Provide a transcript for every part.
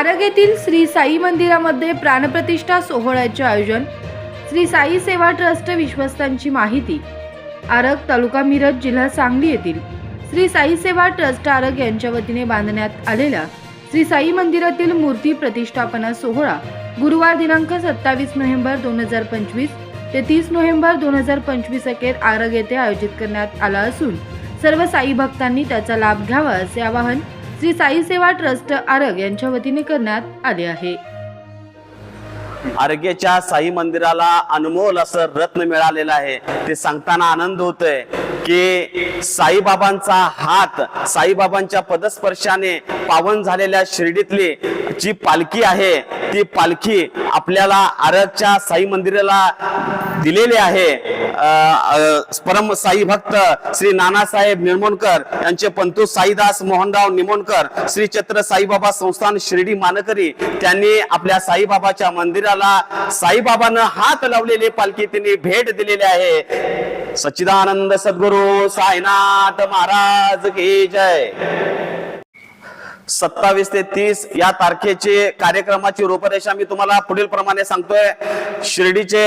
आरग येथील श्री साई मंदिरामध्ये प्राणप्रतिष्ठा सोहळ्याचे आयोजन. श्री साई सेवा ट्रस्ट विश्वस्तांची माहिती. आरग तालुका मिरज जिल्हा सांगली येथील. श्री साई सेवा ट्रस्ट आरग यांच्या वतीने बांधण्यात आलेल्या श्री साई मंदिरातील मूर्ती प्रतिष्ठापना सोहळा गुरुवार दिनांक सत्तावीस नोव्हेंबर दोन हजार पंचवीस ते तीस नोव्हेंबर दोन हजार पंचवीस अखेर आरग येथे आयोजित करण्यात आला असून सर्व साई भक्तांनी त्याचा लाभ घ्यावा असे आवाहन श्री साई सेवा ट्रस्ट आरग यांच्या वतीने करण्यात आले आहे. आरोग्याच्या साई मंदिराला अनमोल असं रत्न मिळालेलं आहे. ते सांगताना आनंद होतोय की साईबाबांचा हात साईबाबांच्या पदस्पर्शाने पावन झालेल्या शिर्डीतली जी पालखी आहे ती पालखी आपल्याला आरगच्या साई मंदिराला दिलेली आहे. परम साई भक्त श्री नानासाहेब निर्मोणकर यांचे पंतू साईदास मोहनराव निमोणकर श्री छत्र साईबाबा संस्थान शिर्डी मानकरी त्यांनी आपल्या साईबाबाच्या मंदिराला साईबाबानं हात लावलेली पालखी त्यांनी भेट दिलेली आहे. सच्चिदानंद सद्गुरु साईनाथ महाराज की जय. सत्तावीस ते तीस या तारखेचे कार्यक्रमाची रूपरेषा मी तुम्हाला पुढील प्रमाणे सांगतोय. शिर्डीचे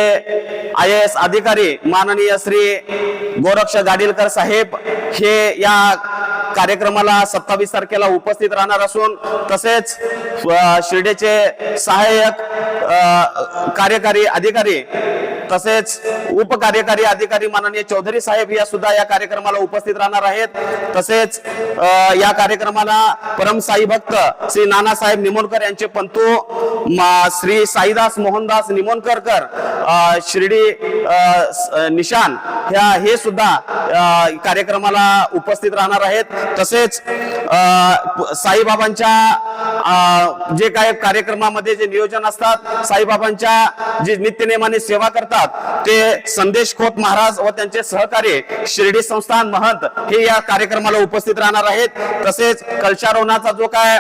आय एस अधिकारी माननीय श्री गोरक्ष गाडीलकर साहेब हे या कार्यक्रमाला सत्तावीस तारखेला उपस्थित राहणार असून तसेच शिर्डीचे सहाय्यक कार्यकारी अधिकारी तसेच उपकार्यकारी अधिकारी माननीय चौधरी साहेब या सुद्धा या कार्यक्रमाला उपस्थित राहणार आहेत. तसेच या कार्यक्रमाला परम साई भक्त श्री नानासाहेब निमोणकर यांचे पंतू श्री साईदास मोहनदास निमोणकरकर शिर्डी निशान ह्या हे सुद्धा कार्यक्रमाला उपस्थित राहणार आहेत. तसेच साईबाबांच्या जे काय कार्यक्रमामध्ये जे नियोजन असतात साईबाबांच्या जे नित्यनेमाने सेवा करतात ते संदेश खोत महाराज व त्यांचे सहकारी शिर्डी संस्थान महंत हे या कार्यक्रमाला उपस्थित राहणार आहेत. तसेच कलशारोहणाचा जो काय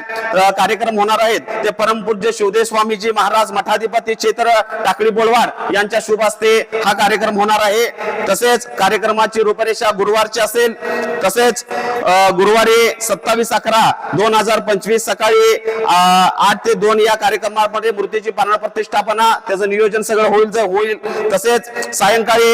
कार्यक्रम होणार आहेत ते परमपूज्य शिवदेव स्वामीजी महाराज मठाधिपती चेत्र टाकळी बोलवाड यांच्या शुभ हस्ते हा कार्यक्रम होणार आहे. तसेच कार्यक्रमाची रूपरेषा गुरुवारची असेल. तसेच गुरुवारी सत्तावीस अकरा दोन हजार पंचवीस सकाळी आठ ते दोन या कार्यक्रमामध्ये मूर्तीची प्राण प्रतिष्ठापना त्याचं नियोजन सगळं होईल जर होईल. तसेच सायंकाळी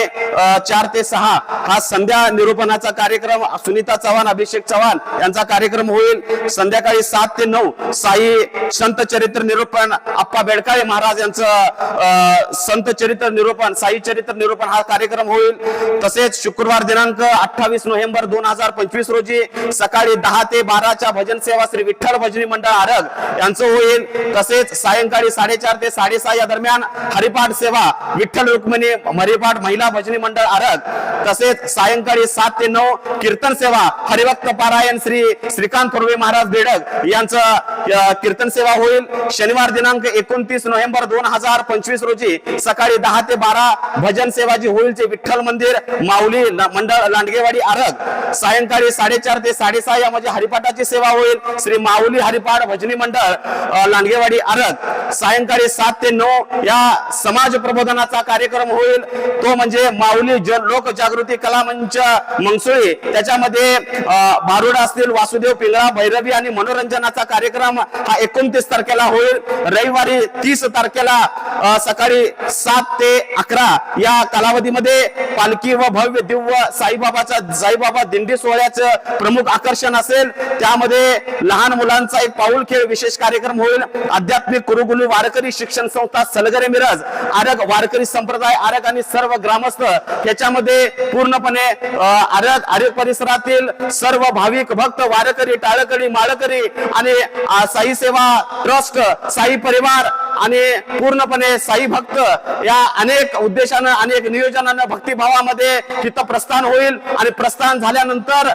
चार ते सहा हा संध्या निरूपणाचा कार्यक्रम सुनीता चव्हाण अभिषेक चव्हाण यांचा कार्यक्रम होईल. संध्याकाळी सात ते नऊ साई संत चरित्र निरूपण आप्पा बेडकाळे महाराज यांचं संत चरित्र निरूपण साई चरित्र निरूपण हा कार्यक्रम होईल. तसेच शुक्रवार दिनांक अठ्ठावीस नोव्हेंबर दोन हजार पंचवीस रोजी मध्ये सकाळी दहा ते बाराच्या भजन सेवा श्री विठ्ठल भजनी मंडळ आरग. यांचं होईल. तसेच सायंकाळी साडेचार ते साडेसहा या दरम्यान हरिपाठ सेवा विठ्ठल रुक्मिणी हरिपाठ महिला भजनी मंडळ आरग. तसेच सायंकाळी सात ते नऊ कीर्तन सेवा हरिभक्त पारायण श्री श्रीकांत थोरवे महाराज बेडग यांचं कीर्तन सेवा होईल. शनिवार दिनांक एकोणतीस नोव्हेंबर दोन हजार पंचवीस रोजी सकाळी दहा ते बारा भजन सेवा जी होईल जे विठ्ठल मंदिर माऊली मंडळ लांडगेवाडी आरग. सायंकाळी साडेचार ते साडेसहा यामध्ये हरिपाठाची सेवा होईल. श्री माऊली हरिपाठ भजनी मंडळ लांडगेवाडी आरग. सायंकाळी सात ते नऊ या समाज प्रबोधनाचा कार्यक्रम होईल. तो म्हणजे माऊली लोकजागृती लोक जागृती कला मंच मंगसुळी. त्याच्यामध्ये भारुड असतील वासुदेव पिंगळा भैरवी आणि मनोरंजनाचा कार्यक्रम हा एकोणतीस तारखेला होईल. रविवारी तीस तारखेला सकाळी सात ते अकरा या कालावधीमध्ये पालखी व भव्य दिव्य साईबाबाचा साईबाबा दिंडी सोहळ्याचं प्रमुख आकर्षण असेल. त्यामध्ये लहान मुलांचा एक पाऊल खेळ विशेष कार्यक्रम होईल. आध्यात्मिक कुरुगुली वारकरी शिक्षण संस्था सलगरे मिरज आरग वारकरी संप्रदाय आरग आणि सर्व ग्रामस्थ याच्यामध्ये पूर्णपणे आरग आरग परिसरातील सर्व भाविक भक्त वारकरी टाळकरी माळकरी आणि साई सेवा ट्रस्ट साई परिवार आणि पूर्णपणे साई भक्त या अनेक उद्देशानं अनेक नियोजनानं भक्तिभावामध्ये तिथं प्रस्थान होईल. आणि प्रस्थान झाल्यानंतर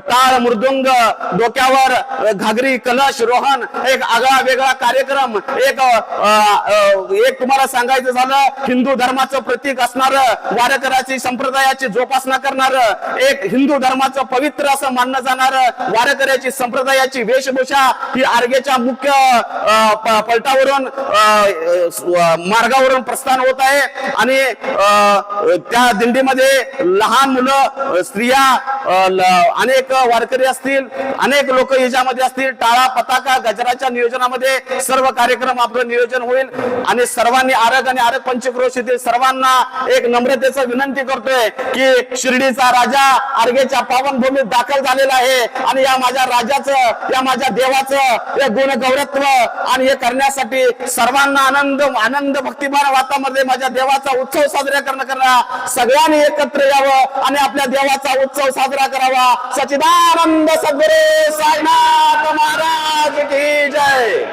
टाळ मृदुंग डोक्यावर घागरी कलश रोहन एक आगळा वेगळा कार्यक्रम एक एक तुम्हाला सांगायचं झालं हिंदू धर्माचं प्रतीक असणार वारकऱ्याची संप्रदायाची जोपासना करणार एक हिंदू धर्माचं पवित्र असं मानलं जाणार वारकऱ्याची संप्रदायाची वेशभूषा ही आर्गेच्या मुख्य प- पलटावरून मार्गावरून प्रस्थान होत आहे. आणि त्या दिंडीमध्ये लहान मुलं स्त्रिया अनेक वारकरी असतील अनेक लोक याच्यामध्ये असतील. टाळा पताका गजराच्या नियोजनामध्ये सर्व कार्यक्रम आपलं नियोजन होईल. आणि सर्वांनी आरग आणि आरग पंचक्रोश येथील सर्वांना एक नम्रतेचं विनंती करतोय की शिर्डीचा राजा आर्गेच्या पावनभूमीत दाखल झालेला आहे. आणि या माझ्या राजाचं या माझ्या देवाचं हे गुण गौरत्व आणि हे करण्यासाठी सर्वांना आनंद आनंद भक्तिमान वातामध्ये माझ्या देवाचा उत्सव साजरा करणं करा. सगळ्यांनी एकत्र यावं आणि आपल्या देवाचा उत्सव साजरा करावा. सचिदानंद सद्गुरू साईनाथ महाराज की जय.